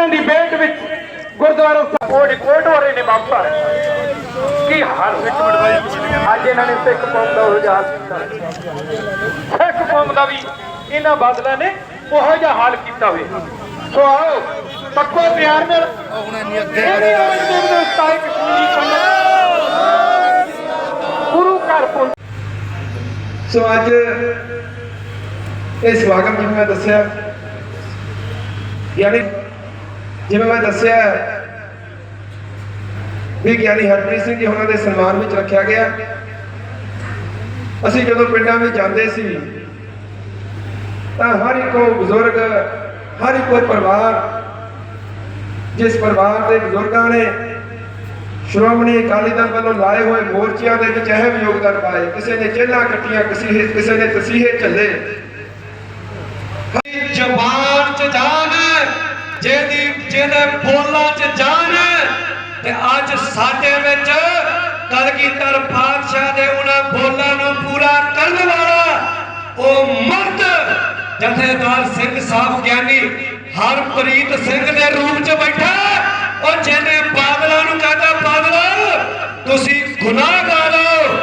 ਉਹਨਾਂ ਦੀ ਬੇਟ ਵਿੱਚ ਗੁਰਦੁਆਰਾ ਸਾਹਿਬ ਉਹ ਰਿਪੋਰਟ ਹੋ ਰਹੀ ਨੇ ਬਾਬਾ। ਕੀ ਬਾਈ। ਅੱਜ ਇਹਨਾਂ ਨੇ ਸਿੱਖ ਕੌਮ ਦਾ ਉਜਾੜ ਕੀਤਾ। ਸਿੱਖ ਕੌਮ ਦਾ ਵੀ ਇਹਨਾਂ ਬਾਦਲਾਂ ਨੇ ਉਹੋ ਜਿਹਾ ਹਾਲ ਕੀਤਾ ਹੋਇਆ ਸੋ ਆਓ ਪੱਕੋ ਪਿਆਰ ਨਾਲ। ਕਸ਼ਮੀਰੀ ਪੰਡਤ ਗੁਰੂ ਘਰ ਪਹੁੰਚ ਸੋ ਅੱਜ ਇਸ ਸਵਾਗਤ ਜਿਵੇਂ ਮੈਂ ਦੱਸਿਆ ਯਾਨੀ ਜਿਵੇਂ ਮੈਂ ਦੱਸਿਆ ਵੀ ਗਿਆਨੀ ਹਰਪ੍ਰੀਤ ਸਿੰਘ ਜੀ ਉਹਨਾਂ ਦੇ ਸਨਮਾਨ ਵਿੱਚ ਰੱਖਿਆ ਗਿਆ। ਅਸੀਂ ਜਦੋਂ ਪਿੰਡਾਂ ਵਿੱਚ ਜਾਂਦੇ ਸੀ, ਤਾਂ ਹਰ ਇੱਕ ਬਜ਼ੁਰਗ, ਹਰ ਇੱਕ ਪਰਿਵਾਰ, ਜਿਸ ਪਰਿਵਾਰ ਦੇ ਬਜ਼ੁਰਗਾਂ ਨੇ ਸ਼੍ਰੋਮਣੀ ਅਕਾਲੀ ਦਲ ਵੱਲੋਂ ਲਾਏ ਹੋਏ ਮੋਰਚਿਆਂ ਦੇ ਵਿੱਚ ਅਹਿਮ ਯੋਗਦਾਨ ਪਾਏ, ਕਿਸੇ ਨੇ ਜੇਲਾਂ ਕੱਟੀਆਂ, ਕਿਸੇ ਕਿਸੇ ਨੇ ਤਸੀਹੇ ਝੱਲੇ। ਜ਼ਬਾਨ ਚ ਜਾਨ ਜਿਹਦੀ ਜਿਹਦੇ ਬੋਲਾਂ ਚ ਜਾਨ ਹੈ, ਤੇ ਅੱਜ ਸਾਡੇ ਵਿੱਚ ਕਲਗੀਧਰ ਪਾਤਸ਼ਾਹ ਦੇ ਉਹਨਾਂ ਬੋਲਾਂ ਨੂੰ ਪੂਰਾ ਕਰਨ ਵਾਲਾ ਉਹ ਮਰਦ ਜਥੇਦਾਰ ਸਿੰਘ ਸਾਹਿਬ ਗਿਆਨੀ ਹਰਪ੍ਰੀਤ ਸਿੰਘ ਦੇ ਰੂਪ ਚ ਬੈਠਾ ਉਹ ਜਿਹਨੇ ਬਾਦਲਾਂ ਨੂੰ ਕਹਿੰਦਾ, ਬਾਦਲ, ਤੁਸੀਂ ਗੁਨਾਹਗਾਰ ਹੋ,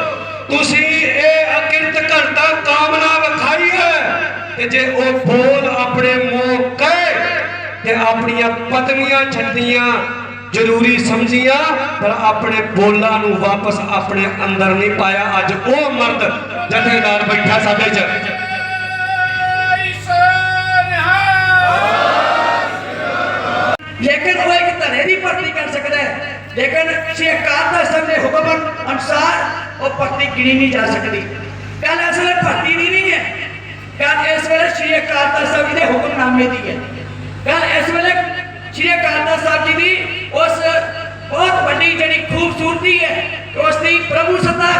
ਤੁਸੀਂ ਇਹ ਅਕਿਰਤ ਘਰਦਾ ਕਾਮਨਾ ਵਿਖਾਈ ਹੈ, ਤੇ ਜੇ ਉਹ ਬੋਲ ਆਪਣੇ ਮੂੰਹ ਤੇ ਆਪਣੀਆਂ ਪਤਨੀਆਂ ਛੱਡੀਆਂ, ਜ਼ਰੂਰੀ ਸਮਝੀਆਂ, ਪਰ ਆਪਣੇ ਬੋਲਾਂ ਨੂੰ ਵਾਪਸ ਆਪਣੇ ਅੰਦਰ ਨਹੀਂ ਪਾਇਆ। ਅੱਜ ਉਹ ਮਰਦ ਜਥੇਦਾਰ ਬੈਠਾ ਸਾਡੇ ਚ। ਲੇਕਿਨ ਉਹ ਇੱਕ ਧੜੇ ਦੀ ਭਰਤੀ ਕਰ ਸਕਦਾ ਹੈ। ਲੇਕਿਨ ਸ਼੍ਰੀ ਅਕਾਲ ਤਖਤ ਦੇ ਹੁਕਮ ਅਨੁਸਾਰ ਉਹ ਭਰਤੀ ਗਿਣੀ ਨਹੀਂ ਜਾ ਸਕਦੀ। ਗੱਲ ਇਸ ਵੇਲੇ ਭਰਤੀ ਦੀ ਨਹੀਂ ਹੈ। ਗੱਲ ਇਸ ਵੇਲੇ ਸ਼੍ਰੀ ਅਕਾਲ ਤਖਤ ਦੇ ਹੁਕਮਨਾਮੇ ਦੀ ਹੈ। ਗੱਲ ਇਸ ਵੇਲੇ ਸ਼੍ਰੀ ਅਕਾਲ ਸਾਹਿਬ ਜੀ ਦੀ ਉਸ ਬਹੁਤ ਵੱਡੀ ਜਿਹੜੀ ਖੂਬਸੂਰਤੀ ਹੈ ਉਸ ਦੀ ਪ੍ਰਭੂ ਸੱਤਾ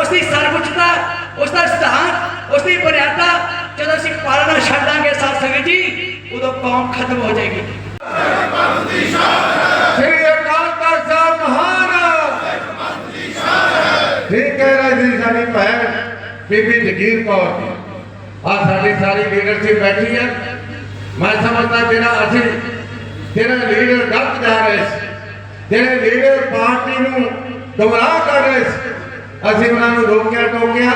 ਉਸ ਦੀ ਸਰਵਉੱਚਤਾ ਉਸ ਦਾ ਸਿਧਾਂਤ ਉਸ ਦੀ ਮਰਿਆਦਾ ਜਦੋਂ ਅਸੀਂ ਪਾਲਣਾ ਛੱਡਾਂਗੇ ਸਾਧ ਸੰਗਤ ਜੀ, ਉਦੋਂ ਕੌਮ ਖਤਮ ਹੋ ਜਾਏਗੀ। ਸ੍ਰੀ ਅਕਾਲ ਤਖਤ ਸਾਹਿਬ ਮਹਾਨ ਠੀਕ ਕਹਿ ਰਹੀ ਸੀ ਸਾਡੀ ਭੈਣ ਬੀਬੀ ਜਗੀਰ ਕੌਰ ਜੀ। ਆ ਸਾਡੀ ਸਾਰੀ ਲੀਡਰਸ਼ਿਪ ਬੈਠੀ ਹੈ। ਮੈਂ ਸਮਝਦਾ ਜਿਹੜਾ ਅਸੀਂ ਜਿਹੜਾ ਲੀਡਰ ਗਲਤ ਜਾ ਰਹੇ ਸੀ, ਜਿਹੜੇ ਲੀਡਰ ਪਾਰਟੀ ਨੂੰ ਗੁੰਮਰਾਹ ਕਰ ਰਹੇ ਸੀ, ਅਸੀਂ ਉਹਨਾਂ ਨੂੰ ਰੋਕਿਆ ਟੋਕਿਆ।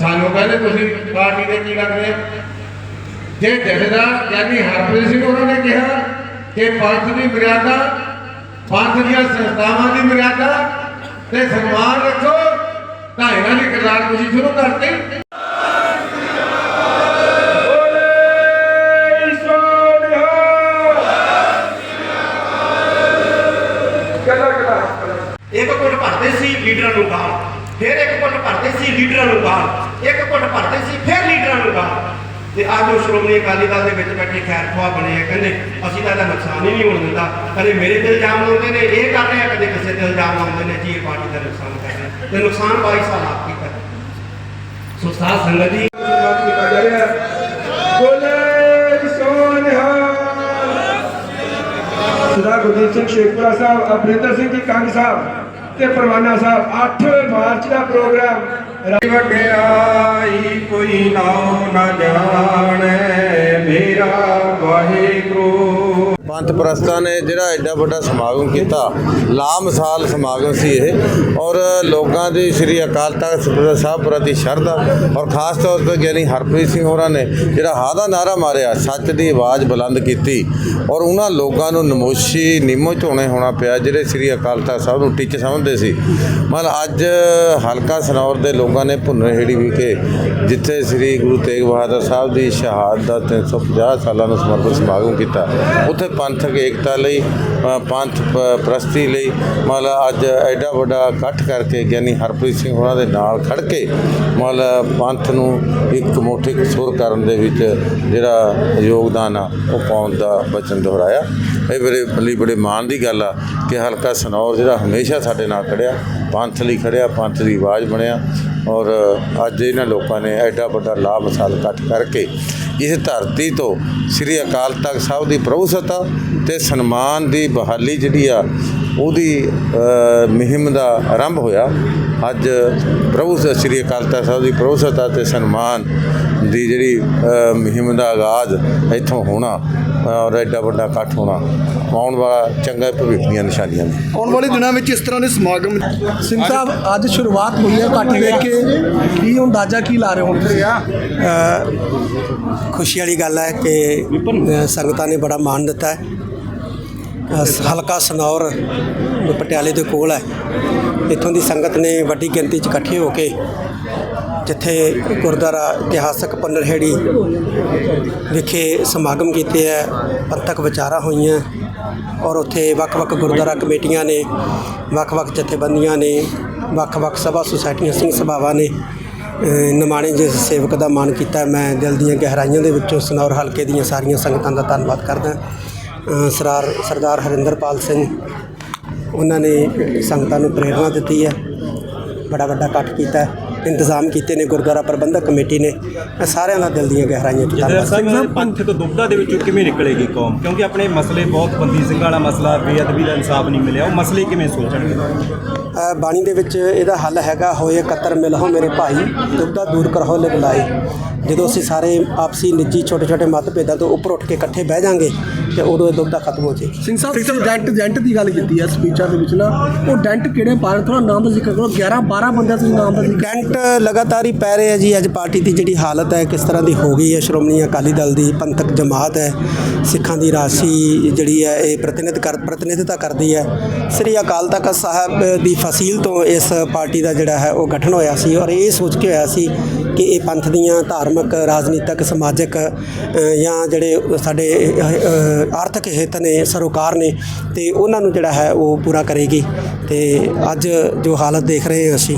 ਸਾਨੂੰ ਕਹਿੰਦੇ, ਤੁਸੀਂ ਪਾਰਟੀ ਦੇ ਕੀ ਲੱਗਦੇ ਜੇ ਜਥੇਦਾਰ ਯਾਨੀ ਹਰਪ੍ਰੀਤ ਸਿੰਘ ਉਹਨਾਂ ਨੇ ਕਿਹਾ ਕਿ ਪੰਥ ਦੀ ਮਰਿਆਦਾ, ਪੰਥ ਦੀਆਂ ਸੰਸਥਾਵਾਂ ਦੀ ਮਰਿਆਦਾ ਤੇ ਸਨਮਾਨ ਰੱਖੋ, ਤਾਂ ਇਹਨਾਂ ਦੀ ਕਿਰਦਾਰ ਤੁਸੀਂ ਸ਼ੁਰੂ ਕਰਤੀ। ਭਰਦੇ ਸੀ ਲੀਡਰਾਂ ਨੂੰ ਗਾਲ ਫਿਰ ਇੱਕ ਘੁੱਟ ਭਰਦੇ ਸੀ ਲੀਡਰਾਂ ਨੂੰ ਗਾਲ ਇੱਕ ਘੁੱਟ ਭਰਦੇ ਸੀ ਫਿਰ ਲੀਡਰਾਂ ਨੂੰ ਗਾਲ ਤੇ ਅੱਜ ਉਹ ਸ਼੍ਰੋਮਣੀ ਅਕਾਲੀ ਦਲ ਦੇ ਵਿੱਚ ਬੈਠੇ ਖੈਰ ਖਵਾ ਬਣੇ ਆ, ਕਹਿੰਦੇ ਅਸੀਂ ਤਾਂ ਇਹਦਾ ਨੁਕਸਾਨ ਹੀ ਨਹੀਂ ਹੋਣ ਦਿੰਦਾ। ਕਦੇ ਮੇਰੇ ਤੇ ਇਲਜ਼ਾਮ ਲਾਉਂਦੇ ਨੇ, ਇਹ ਕਰ ਰਹੇ ਆ, ਕਦੇ ਕਿਸੇ ਤੇ ਇਲਜ਼ਾਮ ਲਾਉਂਦੇ ਨੇ, ਜੀ ਇਹ ਪਾਰਟੀ ਦਾ ਨੁਕਸਾਨ ਕਰ ਰਹੇ ਤੇ ਨੁਕਸਾਨ 22 ਸਾਲ ਆਪ ਕੀਤਾ। ਸੋ ਸਾਧ ਸੰਗਤ ਜੀ ਸਨਮਾਨ ਕੀਤਾ ਜਾ ਰਿਹਾ ਬੋਲੇ ਸੋਨਿਹਾਲ ਸਰਦਾਰ ਗੁਰਦੀਪ ਸਿੰਘ ਸ਼ੇਖਪੁਰਾ ਸਾਹਿਬ ਅਪਰਿੰਦਰ ਸਿੰਘ ਜੀ, ਕੰਗ ਸਾਹਿਬ। ਤੇ ਪਰਵਾਨਾ ਸਾਹਿਬ 8 ਮਾਰਚ ਦਾ ਪ੍ਰੋਗਰਾਮ। ਵਡਿਆਈ ਕੋਈ ਨਾਉ ਨਾ ਜਾਣੈ ਮੇਰਾ ਵਾਹਿਗੁਰੂ। ਪੰਥ ਪ੍ਰਸਤਾਂ ਨੇ ਜਿਹੜਾ ਐਡਾ ਵੱਡਾ ਸਮਾਗਮ ਕੀਤਾ, ਲਾਮਿਸਾਲ ਸਮਾਗਮ ਸੀ ਇਹ, ਔਰ ਲੋਕਾਂ ਦੀ ਸ੍ਰੀ ਅਕਾਲ ਤਖਤ ਸਾਹਿਬ ਪ੍ਰਤੀ ਸ਼ਰਧਾ, ਔਰ ਖਾਸ ਤੌਰ ਤੇ ਗਿਆਨੀ ਹਰਪ੍ਰੀਤ ਸਿੰਘ ਹੋਰਾਂ ਨੇ ਜਿਹੜਾ ਹਾ ਦਾ ਨਾਰਾ ਮਾਰਿਆ, ਸੱਚ ਦੀ ਆਵਾਜ਼ ਬੁਲੰਦ ਕੀਤੀ, ਔਰ ਉਹਨਾਂ ਲੋਕਾਂ ਨੂੰ ਨਮੋਸ਼ੀ ਨਿਮੋ ਝੋਣੇ ਹੋਣਾ ਪਿਆ, ਜਿਹੜੇ ਸ੍ਰੀ ਅਕਾਲ ਤਖਤ ਸਾਹਿਬ ਨੂੰ ਟਿੱਚ ਸਮਝਦੇ ਸੀ। ਮਤਲਬ ਅੱਜ ਹਲਕਾ ਸਨੌਰ ਦੇ ਲੋਕਾਂ ਨੇ ਭੁੰਨਰਹੇੜੀ ਵਿਖੇ ਜਿੱਥੇ ਸ੍ਰੀ ਗੁਰੂ ਤੇਗ ਬਹਾਦਰ ਸਾਹਿਬ ਦੀ ਸ਼ਹਾਦਤ ਦਾ 350 ਸਾਲਾਂ ਨੂੰ ਸਮਰਪਿਤ ਸਮਾਗਮ ਕੀਤਾ, ਉੱਥੇ ਪੰਥਕ ਏਕਤਾ ਲਈ ਪੰਥ ਪ੍ਰਸਤੀ ਲਈ, ਮਤਲਬ ਅੱਜ ਐਡਾ ਵੱਡਾ ਇਕੱਠ ਕਰਕੇ ਗਿਆਨੀ ਹਰਪ੍ਰੀਤ ਸਿੰਘ ਹੋਰਾਂ ਦੇ ਨਾਲ ਖੜ ਕੇ ਮਤਲਬ ਪੰਥ ਨੂੰ ਇੱਕ ਮੁੱਠ ਸੁਰ ਕਰਨ ਦੇ ਵਿੱਚ ਜਿਹੜਾ ਯੋਗਦਾਨ ਆ, ਉਹ ਪਾਉਣ ਦਾ ਵਚਨ ਦੁਹਰਾਇਆ। ਇਹ ਬੜੇ ਲਈ ਬੜੇ ਮਾਣ ਦੀ ਗੱਲ ਆ ਕਿ ਹਲਕਾ ਸਨੌਰ ਜਿਹੜਾ ਹਮੇਸ਼ਾ ਸਾਡੇ ਨਾਲ ਖੜਿਆ ਪੰਥ ਲਈ ਖੜਿਆ ਪੰਥ ਦੀ ਆਵਾਜ਼ ਬਣਿਆ ਔਰ ਅੱਜ ਇਹਨਾਂ ਲੋਕਾਂ ਨੇ ਐਡਾ ਵੱਡਾ ਲਾਭ ਮਿਸਾਲ ਇਕੱਠ ਕਰਕੇ ਇਸ ਧਰਤੀ ਤੋਂ ਸ੍ਰੀ ਅਕਾਲ ਤਖਤ ਸਾਹਿਬ ਦੀ ਪ੍ਰਭੂ ਪ੍ਰਭੂਸੱਤਾ ਤੇ ਸਨਮਾਨ ਦੀ ਬਹਾਲੀ ਜਿਹੜੀ ਆ ਉਹਦੀ ਅ, ਮੁਹਿੰਮ ਦਾ ਆਰੰਭ ਹੋਇਆ। ਅੱਜ ਪ੍ਰਭੂ ਸ੍ਰੀ ਅਕਾਲ ਤਖਤ ਸਾਹਿਬ ਦੀ ਪ੍ਰਭੂ ਪ੍ਰਭੂਸੱਤਾ ਤੇ ਸਨਮਾਨ ਦੀ ਜਿਹੜੀ ਅ, ਮੁਹਿੰਮ ਦਾ ਆਗਾਜ਼ ਇੱਥੋਂ ਹੋਣਾ। ਔਰ ਐਡਾ ਵੱਡਾ ਇਕੱਠ ਹੋਣਾ। ਆਉਣ ਵਾਲਾ ਚੰਗਾ ਭਵਿੱਖ ਦੀਆਂ ਨਿਸ਼ਾਨੀਆਂ ਨੇ। ਆਉਣ ਵਾਲੇ ਦਿਨਾਂ ਵਿੱਚ ਇਸ ਤਰ੍ਹਾਂ ਦੇ ਸਮਾਗਮ ਸਿੰਘ ਸਾਹਿਬ ਅੱਜ ਸ਼ੁਰੂਆਤ ਹੋਈ ਹੈ ਘੱਟ ਵੇਖ ਕੇ। ਕੀ ਅੰਦਾਜ਼ਾ ਕੀ ਲਾ ਰਹੇ ਹੋ ਖੁਸ਼ੀ ਵਾਲੀ ਗੱਲ ਹੈ ਕਿ ਸੰਗਤਾਂ ਨੇ ਬੜਾ ਮਾਣ ਦਿੱਤਾ ਹੈ। ਹਲਕਾ ਸਨੌਰ ਪਟਿਆਲੇ ਦੇ ਕੋਲ ਹੈ। ਇੱਥੋਂ ਦੀ ਸੰਗਤ ਨੇ ਵੱਡੀ ਗਿਣਤੀ 'ਚ ਇਕੱਠੇ ਹੋ ਕੇ ਜਿੱਥੇ ਗੁਰਦੁਆਰਾ ਇਤਿਹਾਸਕ ਪੰਨਰਹੇੜੀ ਵਿਖੇ ਸਮਾਗਮ ਕੀਤੇ ਹੈ ਪੰਥਕ ਵਿਚਾਰਾਂ ਹੋਈਆਂ ਔਰ ਉੱਥੇ ਵੱਖ-ਵੱਖ ਗੁਰਦੁਆਰਾ ਕਮੇਟੀਆਂ ਨੇ ਵੱਖ-ਵੱਖ ਜਥੇਬੰਦੀਆਂ ਨੇ ਵੱਖ-ਵੱਖ ਸਭਾ ਸੁਸਾਇਟੀਆਂ ਸਿੰਘ ਸਭਾਵਾਂ ਨੇ ਅ, ਨਿਮਾਣੇ ਜਿਸ ਸੇਵਕ ਦਾ ਮਾਣ ਕੀਤਾ। ਮੈਂ ਦਿਲ ਦੀਆਂ ਗਹਿਰਾਈਆਂ ਦੇ ਵਿੱਚੋਂ ਸਨੌਰ ਹਲਕੇ ਦੀਆਂ ਸਾਰੀਆਂ ਸੰਗਤਾਂ ਦਾ ਧੰਨਵਾਦ ਕਰਦਾ। ਸਰਾਰ ਸਰਦਾਰ ਹਰਿੰਦਰਪਾਲ ਸਿੰਘ। ਉਹਨਾਂ ਨੇ ਸੰਗਤਾਂ ਨੂੰ ਪ੍ਰੇਰਣਾ ਦਿੱਤੀ ਹੈ। ਬੜਾ ਵੱਡਾ ਇਕੱਠ ਕੀਤਾ। ਇੰਤਜ਼ਾਮ ਕੀਤੇ ਨੇ ਗੁਰਦੁਆਰਾ ਪ੍ਰਬੰਧਕ ਕਮੇਟੀ ਨੇ। ਮੈਂ ਸਾਰਿਆਂ ਦਾ ਦਿਲ ਦੀਆਂ ਗਹਿਰਾਈਆਂ ਤੋਂ ਧੰਨਵਾਦ। ਸਾਹਿਬ ਪੰਥਕ ਦੁਬਦਾ ਦੇ ਵਿੱਚੋਂ ਕਿਵੇਂ ਨਿਕਲੇਗੀ ਕੌਮ? ਕਿਉਂਕਿ ਆਪਣੇ ਮਸਲੇ ਬਹੁਤ ਬੰਦੀ ਸਿੰਘ ਵਾਲਾ ਮਸਲਾ ਬੇਅਦਬੀ ਦਾ ਇਨਸਾਫ ਨਹੀਂ ਮਿਲਿਆ। ਉਹ ਮਸਲੇ ਕਿਵੇਂ ਸੋਚਣਗੇ? ਬਾਣੀ ਦੇ ਵਿੱਚ ਇਹਦਾ ਹੱਲ ਹੈਗਾ ਹੋਏ ਕਤਰ ਮਿਲਹੁ ਮੇਰੇ ਭਾਈ ਦੁਬਦਾ ਦੂਰ ਕਰਹੁ ਲਿ ਬੁਲਾਈ ਜਦੋਂ ਅਸੀਂ ਸਾਰੇ ਆਪਸੀ ਨਿੱਜੀ ਛੋਟੇ ਛੋਟੇ ਮਤਭੇਦਾਂ ਤੋਂ ਉੱਪਰ ਉੱਠ ਕੇ ਇਕੱਠੇ ਬਹਿ ਜਾਾਂਗੇ ਤੇ ਉਦੋਂ ਇਹ ਦੁਬਦਾ ਖਤਮ ਹੋ ਜਾਏਗੀ। ਸਿੰਘ ਸਾਹਿਬ ਤੁਸੀਂ ਡੈਂਟ ਡੈਂਟ ਦੀ ਗੱਲ ਕੀਤੀ ਹੈ ਸਪੀਚਾਂ ਦੇ ਵਿੱਚ ਨਾ ਉਹ ਡੈਂਟ ਕਿਹੜੇ ਪਾਣ ਥੋੜਾ ਨਾਮ ਦਾ ਜ਼ਿਕਰ ਕਰੋ 11 12 ਬੰਦਿਆਂ ਤੁਸੀਂ ਨਾਮ ਦਾ ਜ਼ਿਕਰ ਕੈਂਟ ਲਗਾਤਾਰ ਹੀ ਪੈ ਰਹੇ ਆ ਜੀ ਅੱਜ ਪਾਰਟੀ ਦੀ ਜਿਹੜੀ ਹਾਲਤ ਹੈ ਕਿਸ ਤਰ੍ਹਾਂ ਦੀ ਹੋ ਗਈ ਹੈ? ਸ਼੍ਰੋਮਣੀ ਅਕਾਲੀ ਦਲ ਦੀ ਪੰਥਕ ਜਮਾਤ ਹੈ ਸਿੱਖਾਂ ਦੀ ਰਾਸ਼ੀ ਜਿਹੜੀ ਹੈ ਇਹ ਪ੍ਰਤੀਨਿਧ ਕਰ ਪ੍ਰਤੀਨਿਧਤਾ ਕਰਦੀ ਹੈ। ਸ੍ਰੀ ਅਕਾਲ ਤਖਤ ਸਾਹਿਬ ਦੀ ਫਸੀਲ ਤੋਂ ਇਸ ਪਾਰਟੀ ਦਾ ਜਿਹੜਾ ਹੈ ਉਹ ਗਠਨ ਹੋਇਆ ਸੀ ਔਰ ਇਹ ਸੋਚ ਕੇ ਹੋਇਆ ਸੀ ਕਿ ਇਹ ਪੰਥ ਦੀਆਂ ਧਾਰਮਿਕ ਰਾਜਨੀਤਿਕ ਸਮਾਜਿਕ ਜਾਂ ਜਿਹੜੇ ਸਾਡੇ ਆਰਥਿਕ ਹਿੱਤ ਨੇ ਸਰੋਕਾਰ ਨੇ ਤੇ ਉਹਨਾਂ ਨੂੰ ਜਿਹੜਾ ਹੈ ਉਹ ਪੂਰਾ ਕਰੇਗੀ। ਤੇ ਅੱਜ ਜੋ ਹਾਲਤ ਦੇਖ ਰਹੇ ਹਾਂ ਅਸੀਂ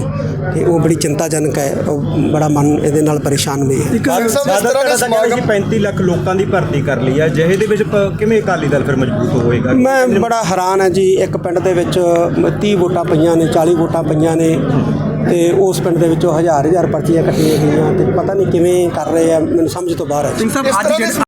ਤੇ ਉਹ ਬੜੀ ਚਿੰਤਾਜਨਕ ਹੈ ਉਹ ਬੜਾ ਮਨ ਇਹਦੇ ਨਾਲ ਪਰੇਸ਼ਾਨ ਵੀ ਹੈ। ਸੀ 35 ਲੱਖ ਲੋਕਾਂ ਦੀ ਭਰਤੀ ਕਰ ਲਈ ਹੈ ਜਿਹੇ ਦੇ ਵਿੱਚ ਕਿਵੇਂ ਅਕਾਲੀ ਦਲ ਫਿਰ ਮਜ਼ਬੂਤ ਹੋਏਗਾ? ਮੈਂ ਬੜਾ ਹੈਰਾਨ ਹਾਂ ਜੀ ਇੱਕ ਪਿੰਡ ਦੇ ਵਿੱਚ 30 ਵੋਟਾਂ ਪਈਆਂ ਨੇ 40 ਵੋਟਾਂ ਪਈਆਂ ਨੇ ਤੇ ਉਸ ਪਿੰਡ ਦੇ ਵਿੱਚੋਂ ਹਜ਼ਾਰ ਹਜ਼ਾਰ ਪਰਚੀਆਂ ਕੱਟੀਆਂ ਗਈਆਂ ਤੇ ਪਤਾ ਨਹੀਂ ਕਿਵੇਂ ਕਰ ਰਹੇ ਆ ਮੈਨੂੰ ਸਮਝ ਤੋਂ ਬਾਹਰ ਹੈ